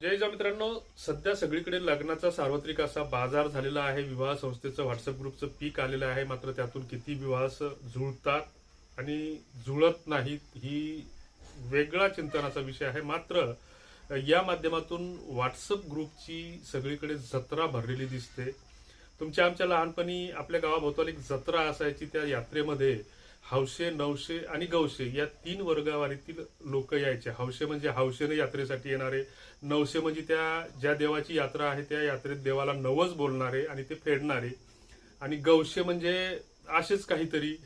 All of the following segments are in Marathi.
जय जा मित्रांनो सध्या सगळीकडे लग्नाचा सार्वत्रिक असा बाजार झालेला आहे. विवाह संस्थेचं व्हॉट्सअप ग्रुपचं पीक आलेलं आहे. मात्र त्यातून किती विवाह जुळतात आणि जुळत नाहीत ही वेगळा चिंतनाचा विषय आहे. मात्र या माध्यमातून व्हॉट्सअप ग्रुपची सगळीकडे जत्रा भरलेली दिसते. तुमच्या आमच्या लहानपणी आपल्या गावाभोवताल एक जत्रा असायची त्या यात्रेमध्ये. हौशे नवशे आणि गौशे या तीन वर्गावारीतील लोक यायचे. हौशे म्हणजे हौशेने यात्रेसाठी येणारे. नवशे म्हणजे त्या ज्या देवाची यात्रा आहे त्या यात्रेत देवाला नवस बोलणारे आणि ते फेडणारे. आणि गौशे म्हणजे असेच काहीतरी.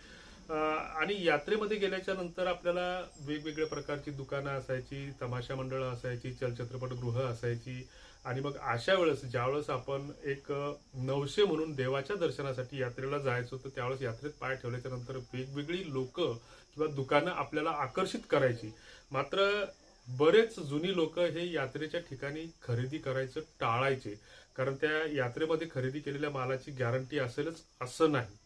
आणि यात्रेमध्ये गेल्याच्यानंतर आपल्याला वेगवेगळ्या प्रकारची दुकानं असायची तमाशा मंडळं असायची चलचित्रपटगृह असायची. आणि मग अशा वेळेस ज्यावेळेस आपण एक नवशे म्हणून देवाच्या दर्शनासाठी यात्रेला जायचो तर त्यावेळेस यात्रेत पाय ठेवल्याच्या नंतर वेगवेगळी लोक किंवा दुकानं आपल्याला आकर्षित करायची. मात्र बरेच जुनी लोक हे यात्रेच्या ठिकाणी खरेदी करायचं टाळायचे. कारण त्या यात्रेमध्ये खरेदी केलेल्या मालाची गॅरंटी असेलच असं नाही.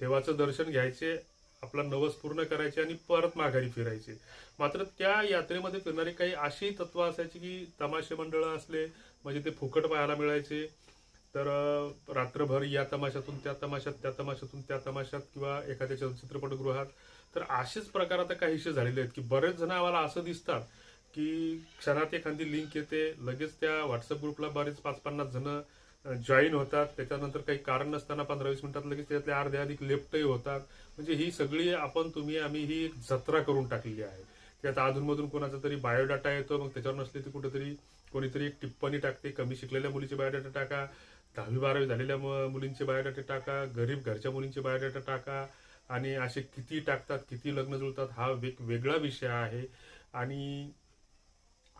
देवाचं दर्शन घ्यायचे आपला नवस पूर्ण करायचे आणि परत माघारी फिरायचे. मात्र त्या यात्रेमध्ये फिरणारी काही अशी तत्व असायची की तमाशे मंडळं असले म्हणजे ते फुकट पाहायला मिळायचे. तर रात्रभर या तमाशातून त्या तमाशात त्या तमाशातून त्या तमाशात किंवा एखाद्या चित्रपटगृहात तर असेच प्रकार आता काहीसे झालेले आहेत की बरेच जण आम्हाला असं दिसतात की क्षणात एखादी लिंक येते लगेच त्या व्हॉट्सअप ग्रुपला बरेच पाच पन्नास जण जॉईन होतात त्याच्यानंतर काही कारण नसताना पंधरा वीस मिनिटात लगेच त्यातले अर्धे अधिक लेफ्टही होतात. म्हणजे ही सगळी आपण तुम्ही आम्ही ही एक जत्रा करून टाकलेली आहे. त्यात अधूनमधून कोणाचा तरी बायोडाटा येतो मग त्याच्यावर नसले ती कुठेतरी कोणीतरी एक टिप्पणी टाकते कमी शिकलेल्या मुलीचे बायोडाटा टाका दहावी बारावी झालेल्या मु- मुलींचे बायोडाटा टाका गरीब घरच्या मुलींचे बायोडाटा टाका आणि असे किती टाकतात किती लग्न जुळतात हा वेग वेगळा विषय आहे. आणि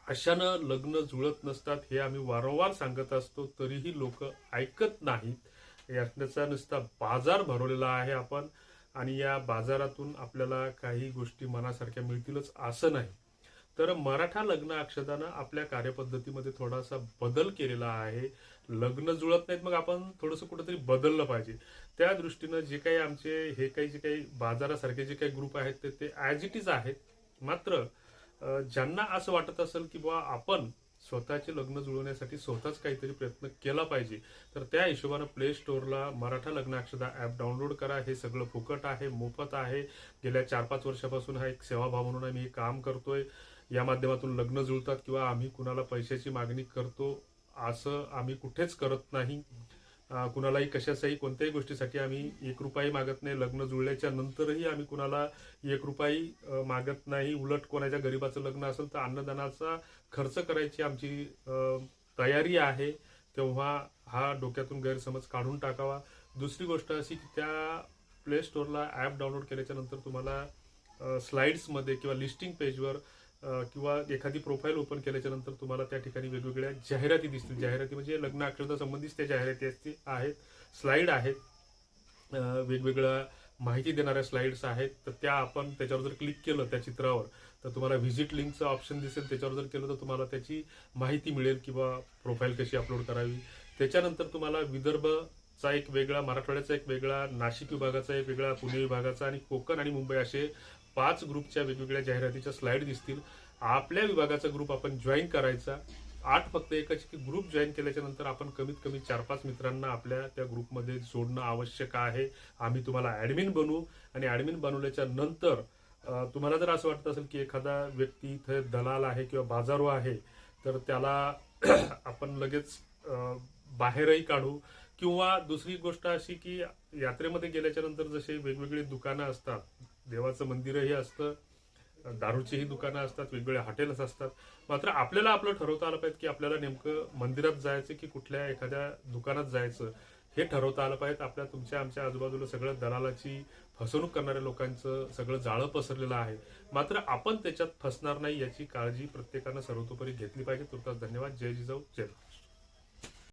अशानं लग्न जुळत नसतात हे आम्ही वारंवार सांगत असतो तरीही लोक ऐकत नाहीत. यातण्याचा नुसता बाजार भरवलेला आहे आपण आणि या बाजारातून आपल्याला काही गोष्टी मनासारख्या मिळतीलच असं नाही. तर मराठा लग्न अक्षतानं आपल्या कार्यपद्धतीमध्ये थोडासा बदल केलेला आहे. लग्न जुळत नाहीत मग आपण थोडंसं कुठंतरी बदललं पाहिजे. त्या दृष्टीनं जे काही आमचे हे काही जे काही बाजारासारखे जे काही ग्रुप आहेत ते ते ॲज इट इज आहेत. मात्र ज्यांना असं वाटत असेल की बुवा आपण स्वतःचे लग्न जुळवण्यासाठी स्वतःच काहीतरी प्रयत्न केला पाहिजे तर त्या हिशोबानं प्ले स्टोअरला मराठा लग्न अक्षदा ॲप डाउनलोड करा. हे सगळं फुकट आहे मोफत आहे. गेल्या चार पाच वर्षापासून हा एक सेवाभाव म्हणून आम्ही हे काम करतोय. या माध्यमातून लग्न जुळतात किंवा आम्ही कुणाला पैशाची मागणी करतो असं आम्ही कुठेच करत नाही. कुणालाही कशाचाही कोणत्याही गोष्टीसाठी आम्ही एक रुपयाही मागत नाही. लग्न जुळल्याच्या नंतरही आम्ही कुणाला एक रुपयाही मागत नाही. उलट कोणाच्या गरीबाचं लग्न असेल तर अन्नदानाचा खर्च करायची आमची तयारी आहे. तेव्हा हा डोक्यातून गैरसमज काढून टाकावा. दुसरी गोष्ट अशी की त्या प्ले स्टोअरला ॲप डाउनलोड केल्याच्यानंतर तुम्हाला स्लाइड्समध्ये किंवा लिस्टिंग पेजवर किंवा एखादी प्रोफाईल ओपन केल्याच्यानंतर तुम्हाला त्या ठिकाणी वेगवेगळ्या जाहिराती दिसतील. जाहिराती म्हणजे लग्न अक्षरता संबंधित त्या जाहिराती असतील आहेत स्लाईड आहेत. वेगवेगळ्या माहिती देणाऱ्या स्लाईड्स आहेत. तर त्या आपण त्याच्यावर जर क्लिक केलं त्या चित्रावर तर तुम्हाला व्हिजिट लिंकचं ऑप्शन दिसेल. त्याच्यावर जर केलं तर तुम्हाला त्याची माहिती मिळेल किंवा प्रोफाईल कशी अपलोड करावी. त्याच्यानंतर तुम्हाला विदर्भचा एक वेगळा मराठवाड्याचा एक वेगळा नाशिक विभागाचा एक वेगळा पुणे विभागाचा आणि कोकण आणि मुंबई असे पाच ग्रुपच्या वेगवेगळ्या जाहिरातीच्या स्लाईड दिसतील. आपल्या विभागाचा ग्रुप आपण जॉईन करायचा. आठ फक्त एकच की ग्रुप जॉईन केल्याच्यानंतर आपण कमीत कमी चार पाच मित्रांना आपल्या त्या ग्रुपमध्ये जोडणं आवश्यक आहे. आम्ही तुम्हाला ॲडमिन बनवू आणि ॲडमिन बनवल्याच्या नंतर तुम्हाला जर असं वाटत असेल की एखादा व्यक्ती इथे दलाल आहे किंवा बाजारो आहे तर त्याला आपण लगेच बाहेरही काढू. किंवा दुसरी गोष्ट अशी की यात्रेमध्ये गेल्याच्यानंतर जसे वेगवेगळी दुकानं असतात देवाचं मंदिरही असतं दारूचीही दुकानं असतात वेगवेगळे हॉटेल्स असतात. मात्र आपल्याला आपलं ठरवता आलं पाहिजे की आपल्याला नेमकं मंदिरात जायचं की कुठल्या एखाद्या दुकानात जायचं हे ठरवता आलं पाहिजे. आपल्या तुमच्या आमच्या आजूबाजूला सगळं दलालाची फसवणूक करणाऱ्या लोकांचं सगळं जाळं पसरलेलं आहे. मात्र आपण त्याच्यात फसणार नाही याची काळजी प्रत्येकानं सर्वतोपरी घेतली पाहिजे. तुर्तास धन्यवाद. जय जिजाऊ. जय